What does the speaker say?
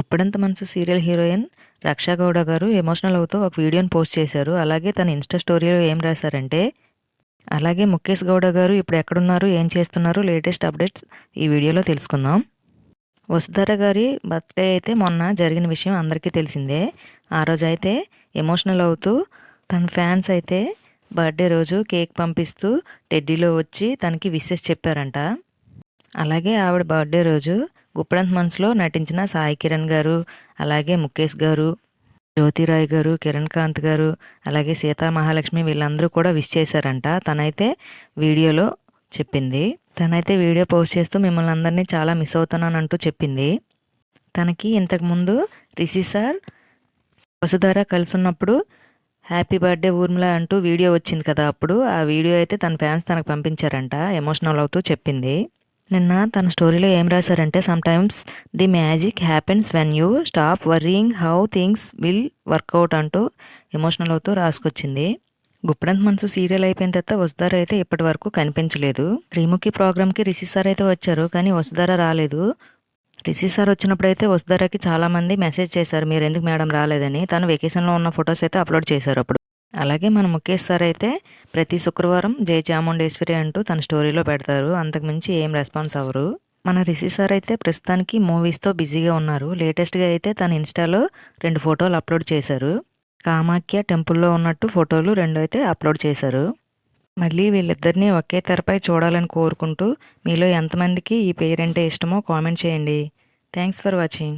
ఉప్పుడంత మనసు serial heroine రక్షా గౌడ గారు emotional అవుతూ ఒక వీడియోని పోస్ట్ చేశారు. అలాగే తన ఇన్స్టా స్టోరీలో ఏం రాశారంటే అలాగే ముఖేష్ గౌడ గారు ఇప్పుడు ఎక్కడున్నారు ఏం చేస్తున్నారు లేటెస్ట్ అప్డేట్స్ ఈ వీడియోలో తెలుసుకుందాం. వసుధర గారి బర్త్డే అయితే మొన్న జరిగిన విషయం అందరికీ తెలిసిందే. ఆ రోజు అయితే ఎమోషనల్ అవుతూ తన ఫ్యాన్స్ అయితే బర్త్డే రోజు కేక్ పంపిస్తూ టెడ్డీలో వచ్చి తనకి విషెస్ చెప్పారంట. అలాగే ఆవిడ బర్త్డే రోజు గుప్పడంత్ మనసులో నటించిన సాయి కిరణ్ గారు అలాగే ముఖేష్ గారు జ్యోతిరాయ్ గారు కిరణ్ కాంత్ గారు అలాగే సీతా మహాలక్ష్మి వీళ్ళందరూ కూడా విష్ చేశారంట. తనైతే వీడియోలో చెప్పింది. తనైతే వీడియో పోస్ట్ చేస్తూ మిమ్మల్ని అందరినీ చాలా మిస్ అవుతున్నానంటూ చెప్పింది. తనకి ఇంతకుముందు రిషి సార్ వసుధార కలిసి ఉన్నప్పుడు హ్యాపీ బర్త్డే ఊర్మిళ అంటూ వీడియో వచ్చింది కదా అప్పుడు. ఆ వీడియో అయితే తన ఫ్యాన్స్ తనకు పంపించారంట ఎమోషనల్ అవుతూ చెప్పింది. నిన్న తన స్టోరీలో ఏం రాశారంటే sometimes the magic happens when you stop worrying how things will work out అంటూ ఎమోషనల్ అవుతూ రాసుకొచ్చింది. గుప్పడంత మనసు సీరియల్ అయిపోయిన తర్వాత వసుధార అయితే ఇప్పటి వరకు కనిపించలేదు. త్రిముఖి ప్రోగ్రామ్కి రిషి సార్ అయితే వచ్చారు కానీ వసుధార రాలేదు. రిషి సార్ వచ్చినప్పుడు అయితే వసుధారకి చాలామంది మెసేజ్ చేశారు మీరు ఎందుకు మేడం రాలేదని? తను వెకేషన్లో ఉన్న ఫొటోస్ అయితే అప్లోడ్ చేశారు అప్పుడు. అలాగే మన ముఖేష్ సార్ అయితే ప్రతి శుక్రవారం జై చాముండేశ్వరి అంటూ తన స్టోరీలో పెడతారు. అంతకుమించి ఏం రెస్పాన్స్ అవ్వరు. మన రిషి సార్ అయితే ప్రస్తుతానికి మూవీస్తో బిజీగా ఉన్నారు. లేటెస్ట్గా అయితే తన ఇన్స్టాలో రెండు ఫోటోలు అప్లోడ్ చేశారు. కామాఖ్య టెంపుల్లో ఉన్నట్టు ఫోటోలు రెండు అయితే అప్లోడ్ చేశారు. మళ్ళీ వీళ్ళిద్దరినీ ఒకే తెరపై చూడాలని కోరుకుంటూ మీలో ఎంతమందికి ఈ పేరంటే ఇష్టమో కామెంట్ చేయండి. Thanks for watching.